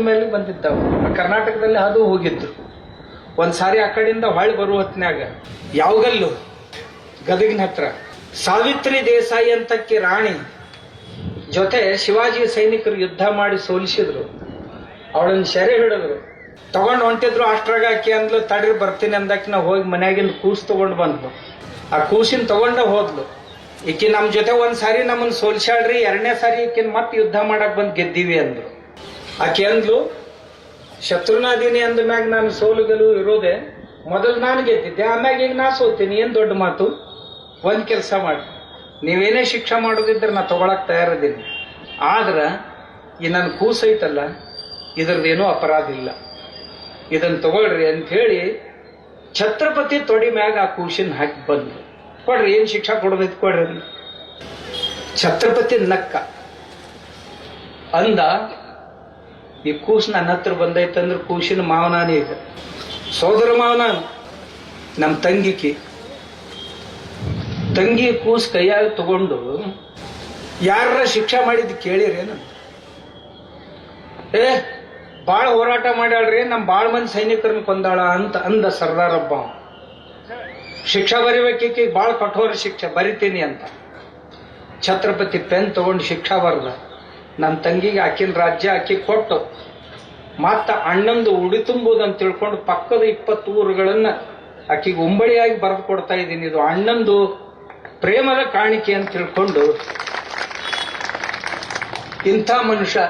ಮುಗಿದ ಮೇಲೆ ಬಂದಿದ್ದಾವು. ಕರ್ನಾಟಕದಲ್ಲಿ ಅದು ಹೋಗಿದ್ರು ಒಂದು ಸಾರಿ ಆ ಕಡೆಯಿಂದ ಹೊಳ್ಳಿ ಬರುವ ಹೊತ್ನ್ಯಾಗ, ಯಾವಗಲ್ಲು, ಗದಗಿನ ಹತ್ರ, ಸಾವಿತ್ರಿ ದೇಸಾಯಿ ಅಂತಕ್ಕೆ ರಾಣಿ ಜೊತೆ ಶಿವಾಜಿ ಸೈನಿಕರು ಯುದ್ಧ ಮಾಡಿ ಸೋಲಿಸಿದ್ರು. ಅವಳನ್ನು ಸೆರೆ ಹಿಡಿದ್ರು. ತಗೊಂಡು ಹೊಂಟಿದ್ರು, ಅಷ್ಟ್ರಾಗ ಆಕೆ ಅಂದ್ಲು, ತಡ್ರಿ ಬರ್ತೀನಿ ಅಂದಕ್ಕೆ ನಾವು ಹೋಗಿ ಮನ್ಯಾಗಿಂದ ಕೂಸು ತಗೊಂಡು ಬಂದ್ಲು. ಆ ಕೂಸಿನ ತಗೊಂಡ ಹೋದ್ಲು. ಈಕಿ ನಮ್ಮ ಜೊತೆ ಒಂದ್ ಸಾರಿ ನಮ್ಮನ್ನು ಸೋಲ್ಸಾಳ್ರಿ ಎರಡನೇ ಸಾರಿ ಈಕಿನ ಮತ್ತೆ ಯುದ್ಧ ಮಾಡಕ್ ಬಂದ್ ಗೆದ್ದೀವಿ ಅಂದ್ರು. ಆಕೆ ಅಂದ್ಲು ಶತ್ರುನಾದೀನಿ ಅಂದ ಮ್ಯಾಗ ನಾನು ಸೋಲು ಇರೋದೆ, ಮೊದಲು ನಾನು ಗೆದ್ದಿದ್ದೆ, ಆಮ್ಯಾಗ ಈಗ ನಾ ಸೋತೀನಿ ಏನು ದೊಡ್ಡ ಮಾತು? ಒಂದು ಕೆಲಸ ಮಾಡಿ. ನೀವೇನೇ ಶಿಕ್ಷೆ ಮಾಡೋದಿದ್ರೆ ನಾ ತಗೊಳಕ್ ತಯಾರಿದ್ದೀನಿ. ಆದ್ರ, ಈ ನನ್ನ ಕೂಸೈತಲ್ಲ ಇದ್ರದ್ದೇನೂ ಅಪರಾಧ ಇಲ್ಲ. ಇದನ್ನು ತಗೊಳ್ರಿ ಹೇಳಿ ಛತ್ರಪತಿ ತೊಡಿ ಮ್ಯಾಗ ಆ ಕೂಸಿನ ಹಾಕಿ ಬಂದ್ರು ಕೊಡ್ರಿ, ಏನು ಶಿಕ್ಷೆ ಕೊಡೋದೈತಿ ಕೊಡ್ರಿ. ಛತ್ರಪತಿ ನಕ್ಕ ಅಂದ ಈ ಕೂಸು ನನ್ನ ಹತ್ರ ಬಂದೈತಂದ್ರೆ ಕೂಸಿನ ಮಾವನಾನೇ ಈಗ ಸೋದರ ಮಾವನ ನಮ್ಮ ತಂಗಿಕಿ. ತಂಗಿ ಕೂಸ್ ಕೈಯಾಗ ತಗೊಂಡು ಯಾರ ಶಿಕ್ಷೆ ಮಾಡಿದ್ ಕೇಳಿರೇನು ಏ ಭಾಳ ಹೋರಾಟ ಮಾಡ್ಯಾಳ್ರಿ, ನಮ್ಮ ಭಾಳ ಮಂದಿ ಸೈನಿಕರನ್ನು ಕೊಂದಾಳ ಅಂತ ಅಂದ ಸರ್ದಾರ್ ಹಬ್ಬ. ಶಿಕ್ಷೆ ಬರಿಬೇಕೀಗ ಭಾಳ ಕಠೋರ ಶಿಕ್ಷೆ, ಬರಿತೀನಿ ಅಂತ. ಛತ್ರಪತಿ ಪೆನ್ ತಗೊಂಡು ಶಿಕ್ಷಾ ಬರ್ದ. ನನ್ನ ತಂಗಿಗೆ ಆಕಿನ ರಾಜ್ಯ ಆಕಿ ಕೊಟ್ಟು ಮತ್ತ ಅಣ್ಣಂದು ಉಡಿ ತುಂಬುದಂತ ತಿಳ್ಕೊಂಡು ಪಕ್ಕದ ಇಪ್ಪತ್ತು ಊರುಗಳನ್ನ ಆಕಿಗೆ ಉಂಬಳಿಯಾಗಿ ಬರೆದು ಕೊಡ್ತಾ ಇದ್ದೀನಿ. ಇದು ಅಣ್ಣಂದು ಪ್ರೇಮದ ಕಾಣಿಕೆ ಅಂತ ತಿಳ್ಕೊಂಡು ಇಂಥ ಮನುಷ್ಯ